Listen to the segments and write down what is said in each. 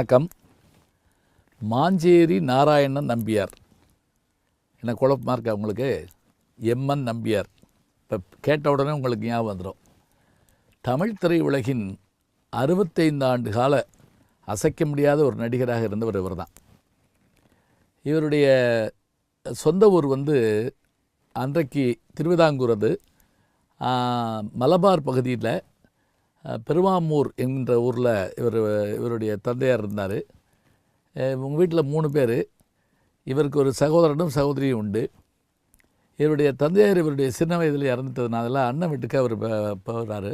வணக்கம். மாஞ்சேரி நாராயணன் நம்பியார். என்ன குழப்பமாக இருக்கா உங்களுக்கு? எம்என் நம்பியார். இப்போ கேட்ட உடனே உங்களுக்கு ஞாபகம் வந்துடும் தமிழ் திரையுலகின் அறுபத்தைந்து ஆண்டு கால அசைக்க முடியாத ஒரு நடிகராக இருந்தவர் இவர் தான் இவருடைய சொந்த ஊர் வந்து அன்றைக்கு திருவிதாங்கூர் அது. மலபார் பகுதியில் பெருவாமூர் என்கின்ற ஊரில் இவர் இவருடைய தந்தையார் இருந்தார். உங்கள் வீட்டில் மூணு பேர். இவருக்கு ஒரு சகோதரனும் சகோதரியும் உண்டு. இவருடைய தந்தையார் இவருடைய சின்ன வயதில் இறந்துட்டதுனால அண்ணன் வீட்டுக்கு அவர் போகிறார் போகிறாரு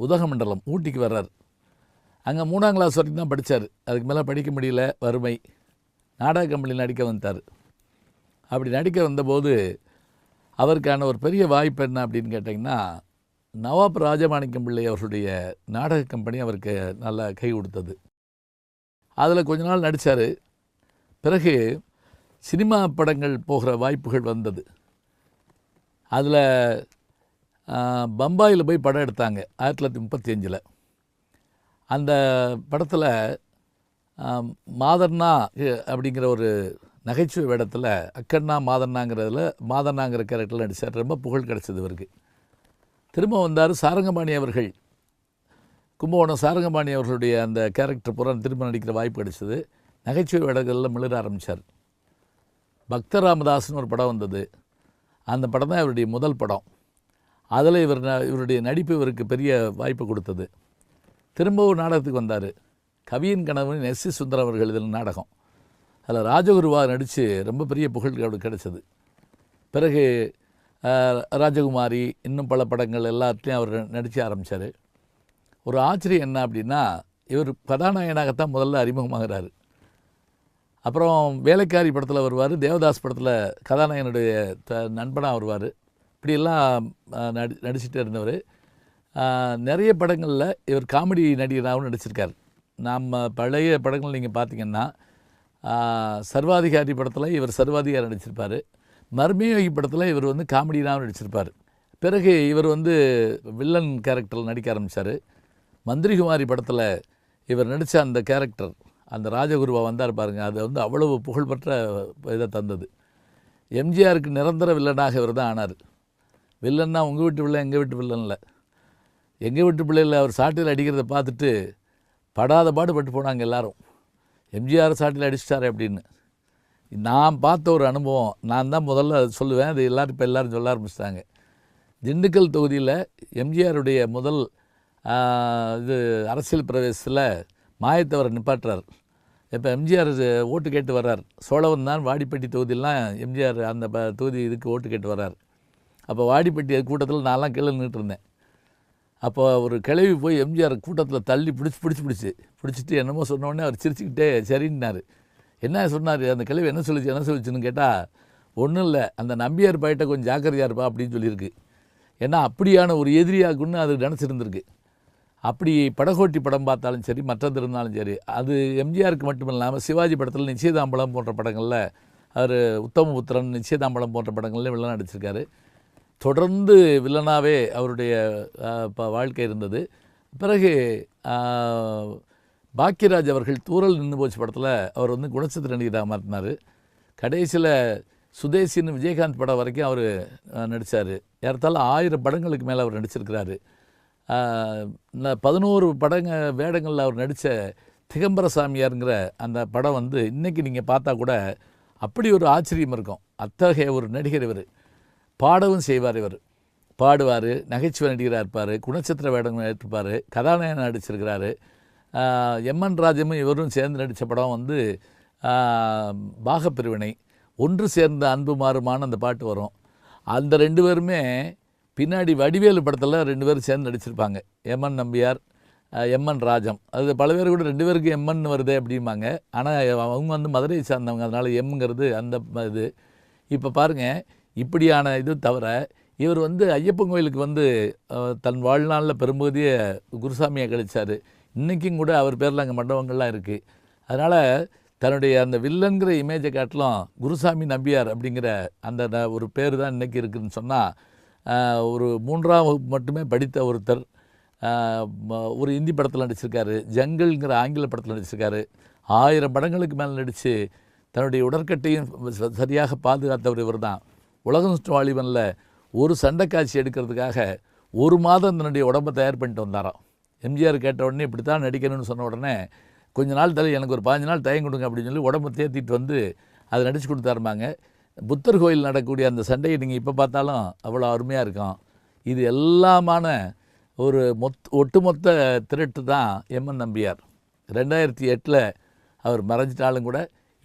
உதகமண்டலம் ஊட்டிக்கு வர்றார். அங்கே மூணாம் கிளாஸ் வரைக்கும் தான் படித்தார் அதுக்கு மேலே படிக்க முடியல வறுமை. நாடக கம்பெனியில் நடிக்க வந்தார் அப்படி நடிக்க வந்தபோது அவருக்கான ஒரு பெரிய வாய்ப்பு என்ன அப்படின்னு கேட்டிங்கன்னா நவாப் ராஜமாணிக்கம் பிள்ளை அவர்களுடைய நாடக கம்பெனி அவருக்கு நல்லா கை கொடுத்தது. அதில் கொஞ்ச நாள் நடித்தார் பிறகு சினிமா படங்கள் போகிற வாய்ப்புகள் வந்தது. அதில் பம்பாயில் போய் படம் எடுத்தாங்க ஆயிரத்தி தொள்ளாயிரத்தி முப்பத்தி அஞ்சில். அந்த படத்தில் மாதண்ணா அப்படிங்கிற ஒரு நகைச்சுவை வேடத்தில் அக்கண்ணா மாதண்ணாங்கிறதுல மாதண்ணாங்கிற கேரக்டரில் நடித்தார் ரொம்ப புகழ் கிடச்சிது இவருக்கு. திரும்ப வந்தார் சாரங்கபாணி அவர்கள். கும்பகோணம் சாரங்கபாணி அவர்களுடைய அந்த கேரக்டர் புறம் திரும்ப நடிக்கிற வாய்ப்பு கிடைச்சது. நகைச்சுவை வேடங்களில் மிளிர ஆரம்பித்தார் பக்த ராமதாஸ்னு ஒரு படம் வந்தது. அந்த படம் தான் இவருடைய முதல் படம். அதில் இவர் ந- இவருடைய நடிப்பு இவருக்கு பெரிய வாய்ப்பு கொடுத்தது. திரும்பவும் நாடகத்துக்கு வந்தார். கவியின் கணவன் எஸ் சி சுந்தர் அவர்கள் இதில் நாடகம். அதில் ராஜகுருவாக நடித்து ரொம்ப பெரிய புகழ் அவருக்கு கிடைச்சது. பிறகு ராஜகுமாரி இன்னும் பல படங்கள் எல்லாத்துலேயும் அவர் நடித்து ஆரம்பித்தார் ஒரு ஆச்சரியம் என்ன அப்படின்னா இவர் கதாநாயகனாகத்தான் முதல்ல அறிமுகமாகிறார். அப்புறம் வேலைக்காரி படத்தில் வருவார் தேவதாஸ் படத்தில் கதாநாயகனுடைய த நண்பனாக வருவார். இப்படியெல்லாம் நடி நடிச்சுட்டே இருந்தவர். நிறைய படங்களில் இவர் காமெடி நடிகராகவும் நடிச்சிருக்கார். நம்ம பழைய படங்கள் நீங்கள் பார்த்தீங்கன்னா சர்வாதிகாரி படத்தில் இவர் சர்வாதிகாரி நடிச்சிருப்பார். மர்மயோகி படத்தில் இவர் வந்து காமெடியாகவும் நடிச்சிருப்பார். பிறகு இவர் வந்து வில்லன் கேரக்டரில் நடிக்க ஆரம்பித்தார் மந்திரிகுமாரி படத்தில் இவர் நடித்த அந்த கேரக்டர் அந்த ராஜகுருவா வந்தார் பாருங்கள் அது வந்து அவ்வளவு புகழ்பெற்ற இதை தந்தது. எம்ஜிஆருக்கு நிரந்தர வில்லனாக இவர் தான் ஆனார். வில்லன்னா உங்கள் வீட்டு பிள்ளை எங்கள் வீட்டு வில்லனில் எங்கள் வீட்டு பிள்ளையில் அவர் சாட்டில் அடிக்கிறத பார்த்துட்டு படாத பாடுபட்டு போனாங்க எல்லோரும். எம்ஜிஆர் சாட்டில் அடிச்சிட்டாரு அப்படின்னு. நான் பார்த்த ஒரு அனுபவம். நான் தான் முதல்ல சொல்லுவேன். அது எல்லாரும் இப்போ எல்லாரும் சொல்ல ஆரம்பிச்சிட்டாங்க. திண்டுக்கல் தொகுதியில் எம்ஜிஆருடைய முதல் இது அரசியல் பிரவேசத்தில் மாயத்தவரை நிப்பாட்டுறார். இப்போ எம்ஜிஆர் ஓட்டு கேட்டு வர்றார். சோழவன் தான் வாடிப்பட்டி தொகுதியெலாம் எம்ஜிஆர் அந்த ப தொகுதி இதுக்கு ஓட்டு கேட்டு வர்றார். அப்போ வாடிப்பட்டி கூட்டத்தில் நான்லாம் கீழே நின்றுட்டுருந்தேன் அப்போ ஒரு கிளவி போய் எம்ஜிஆர் கூட்டத்தில் தள்ளி பிடிச்சி பிடிச்சி பிடிச்சி பிடிச்சிட்டு என்னமோ சொன்னோடனே அவர் சிரிச்சுக்கிட்டே சரின்னாரு. என்ன சொன்னார்? அந்த கிழவி என்ன சொல்லிச்சு? என்ன சொல்லுச்சுன்னு கேட்டால் ஒன்றும் இல்லை. அந்த நம்பியார் பாயிட்ட கொஞ்சம் ஜாக்கிரதையாக இருப்பா அப்படின்னு சொல்லியிருக்கு. ஏன்னா அப்படியான ஒரு எதிரியாகுன்னு அது நினச்சிருந்துருக்கு. அப்படி படகோட்டி படம் பார்த்தாலும் சரி மற்றது இருந்தாலும் சரி அது எம்ஜிஆருக்கு மட்டும் இல்லாமல் சிவாஜி படத்தில் நிச்சயதாம்பலம் போன்ற படங்களில் அவர் உத்தமபுத்திரன் நிச்சயதாம்பலம் போன்ற படங்களில் வில்லன் நடிச்சிருக்காரு. தொடர்ந்து வில்லனாகவே அவருடைய இப்போ வாழ்க்கை இருந்தது. பிறகு பாக்கியராஜ் அவர்கள் தூரல் நின்று போச்சு படத்தில். அவர் வந்து குணச்சித்திர நடிகராக மாற்றினார் கடைசியில் சுதேசின்னு விஜயகாந்த் படம் வரைக்கும் அவர் நடித்தார் ஏறத்தாலும் ஆயிரம் படங்களுக்கு மேலே அவர் நடிச்சிருக்கிறாரு. பதினோரு படங்க வேடங்களில் அவர் நடித்த திகம்பர சாமியாருங்கிற அந்த படம் வந்து இன்றைக்கி நீங்கள் பார்த்தா கூட அப்படி ஒரு ஆச்சரியம் இருக்கும். அத்தகைய ஒரு நடிகர் இவர். பாடவும் செய்வார் இவர். பாடுவார் நகைச்சுவை நடிகராக இருப்பார் குணச்சித்திர வேடங்கள் இருப்பார் கதாநாயகன் நடிச்சிருக்கிறாரு. எம்என் ராஜமும் இவரும் சேர்ந்து நடித்த படம் வந்து பாகப்பிரிவினை. ஒன்று சேர்ந்த அன்பு மாறுமான அந்த பாட்டு வரும். அந்த ரெண்டு பேருமே பின்னாடி வடிவேலு படத்தில் ரெண்டு பேரும் சேர்ந்து நடிச்சிருப்பாங்க. எம்என் நம்பியார் எம்என் ராஜம். அது பல பேர் கூட ரெண்டு பேருக்கு எம்என் வருதே அப்படிம்பாங்க. ஆனால் அவங்க வந்து மதுரையை சார்ந்தவங்க. அதனால் எம்ங்கிறது அந்த இது. இப்போ பாருங்கள் இப்படியான இது தவிர இவர் வந்து ஐயப்பன் கோயிலுக்கு வந்து தன் வாழ்நாளில் பெரும்பகுதியை குருசாமியை கழிச்சார். இன்றைக்கும் கூட அவர் பேரில் அங்கே மண்டபங்கள்லாம் இருக்குது அதனால் தன்னுடைய அந்த வில்லன்கிற இமேஜை காட்டிலும் குருசாமி நம்பியார் அப்படிங்கிற அந்த ஒரு பேர் தான் இன்றைக்கி இருக்குதுன்னு சொன்னால் ஒரு மூன்றாம் வகுப்பு மட்டுமே படித்த ஒருத்தர் ஒரு இந்தி படத்தில் நடிச்சிருக்காரு ஜங்கிள்ங்கிற ஆங்கில படத்தில் நடிச்சிருக்காரு ஆயிரம் படங்களுக்கு மேலே நடித்து தன்னுடைய உடற்கட்டையும் ச- சரியாக பாதுகாத்தவர் இவர் தான் உலகம் வாலிபனில் ஒரு சண்டை காட்சி எடுக்கிறதுக்காக ஒரு மாதம் தன்னுடைய உடம்பை தயார் பண்ணிட்டு வந்தாராம். எம்ஜிஆர் கேட்ட உடனே இப்படி தான் நடிக்கணும்னு சொன்ன உடனே கொஞ்ச நாள் தலை எனக்கு ஒரு பாஞ்சு நாள் தயம் கொடுங்க அப்படின்னு சொல்லி உடம்பை தேத்திட்டு வந்து அதை நடிச்சு கொடுத்தாருமாங்க புத்தர் கோயில் நடக்கக்கூடிய அந்த சண்டையை நீங்கள் இப்போ பார்த்தாலும் அவ்வளோ அருமையாக இருக்கும். இது எல்லாமான ஒரு மொத் ஒட்டுமொத்த திரட்டு தான் எம்என் நம்பியார். ரெண்டாயிரத்தி எட்டில் அவர் மறைஞ்சிட்டாலும் கூட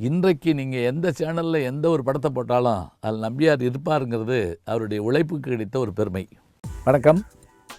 இன்றைக்கு நீங்கள் எந்த சேனலில் எந்த ஒரு படத்தை போட்டாலும் அதில் நம்பியார் இருப்பாருங்கிறது அவருடைய உழைப்புக்கு கிடைத்த ஒரு பெருமை. வணக்கம்.